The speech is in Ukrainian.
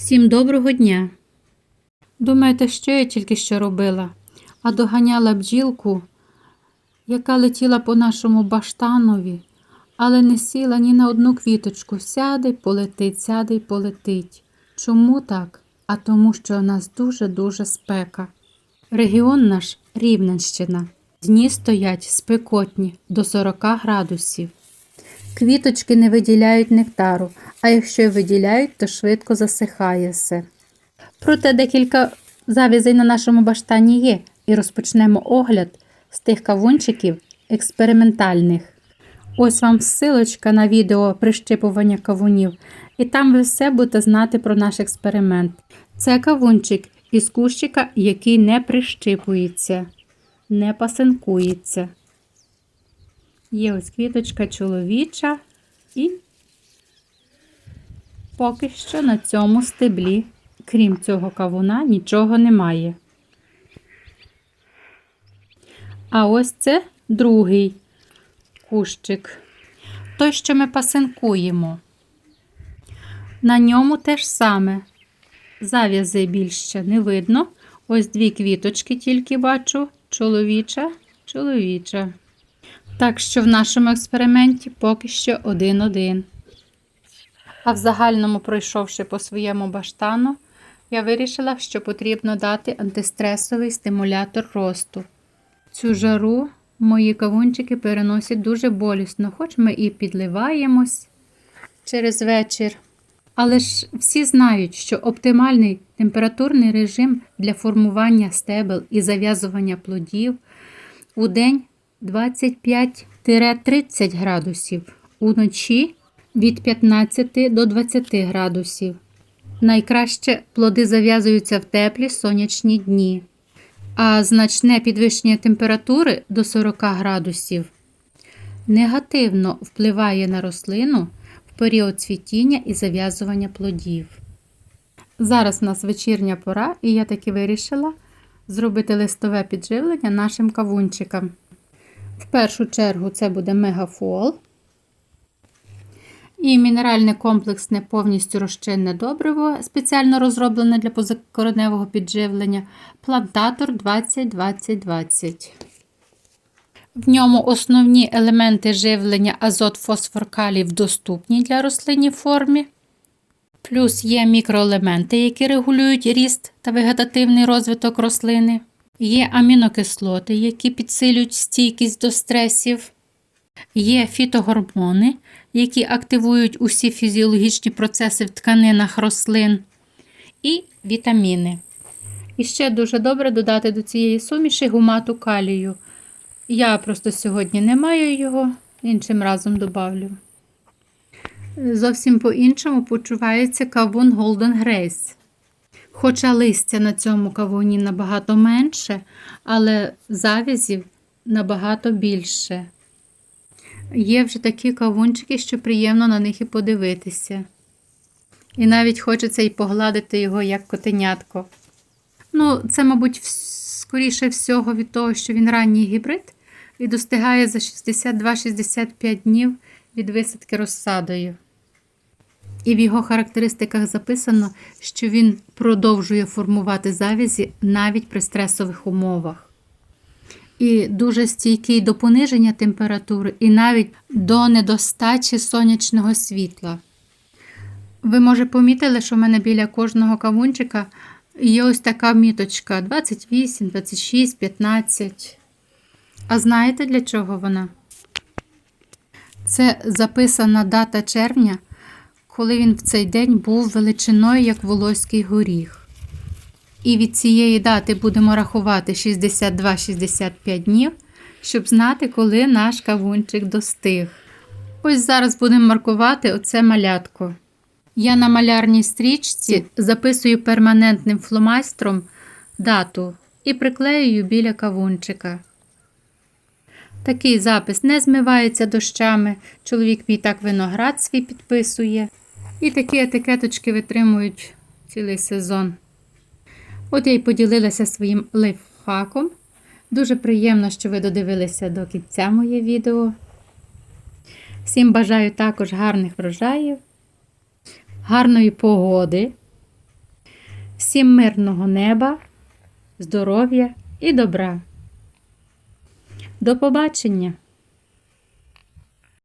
Всім доброго дня. Думаєте, що я тільки що робила? А доганяла бджілку, яка летіла по нашому баштанові, але не сіла ні на одну квіточку. Сяде, й полетить, сяде й полетить. Чому так? А тому, що у нас дуже-дуже спека. Регіон наш Рівненщина. Дні стоять спекотні до 40 градусів. Квіточки не виділяють нектару, а якщо й виділяють, то швидко засихає все. Проте декілька завязей на нашому баштані є, і розпочнемо огляд з тих кавунчиків експериментальних. Ось вам ссылочка на відео прищипування кавунів, і там ви все будете знати про наш експеримент. Це кавунчик із кущика, який не прищипується, не пасинкується. Є ось квіточка чоловіча і поки що на цьому стеблі, крім цього кавуна, нічого немає. А ось це другий кущик. Той, що ми пасинкуємо. На ньому те ж саме. Зав'язи більше не видно. Ось дві квіточки тільки бачу: чоловіча, чоловіча. Так що в нашому експерименті поки що один-один. А в загальному, пройшовши по своєму баштану, я вирішила, що потрібно дати антистресовий стимулятор росту. Цю жару мої кавунчики переносять дуже болісно, хоч ми і підливаємось через вечір. Але ж всі знають, що оптимальний температурний режим для формування стебел і зав'язування плодів у день 25-30 градусів, уночі від 15 до 20 градусів. Найкраще плоди зав'язуються в теплі сонячні дні, а значне підвищення температури до 40 градусів негативно впливає на рослину в період цвітіння і зав'язування плодів. Зараз у нас вечірня пора, і я таки вирішила зробити листове підживлення нашим кавунчикам. В першу чергу це буде мегафол. І мінеральне комплексне повністю розчинне добриво, спеціально розроблене для позакореневого підживлення, плантатор 20-20-20. В ньому основні елементи живлення азот, фосфор, калій в доступній для рослині формі. Плюс є мікроелементи, які регулюють ріст та вегетативний розвиток рослини. Є амінокислоти, які підсилюють стійкість до стресів. Є фітогормони, які активують усі фізіологічні процеси в тканинах рослин. І вітаміни. І ще дуже добре додати до цієї суміші гумату калію. Я просто сьогодні не маю його, іншим разом добавлю. Зовсім по-іншому почувається кавун Golden Grace. Хоча листя на цьому кавуні набагато менше, але завязів набагато більше. Є вже такі кавунчики, що приємно на них і подивитися. І навіть хочеться і погладити його як котенятко. Ну, це, мабуть, скоріше всього від того, що він ранній гібрид і достигає за 62-65 днів від висадки розсадою. І в його характеристиках записано, що він продовжує формувати завязі навіть при стресових умовах. І дуже стійкий до пониження температури, і навіть до недостачі сонячного світла. Ви, може, помітили, що в мене біля кожного кавунчика є ось така міточка 28, 26, 15. А знаєте, для чого вона? Це записана дата червня коли він в цей день був величиною, як волоський горіх. І від цієї дати будемо рахувати 62-65 днів, щоб знати, коли наш кавунчик достиг. Ось зараз будемо маркувати оце малятко. Я на малярній стрічці записую перманентним фломайстром дату і приклеюю біля кавунчика. Такий запис не змивається дощами. Чоловік мій так виноград свій підписує. І такі етикеточки витримують цілий сезон. От я й поділилася своїм лайфхаком. Дуже приємно, що ви додивилися до кінця моє відео. Всім бажаю також гарних врожаїв, гарної погоди, Всім мирного неба, здоров'я і добра. До побачення!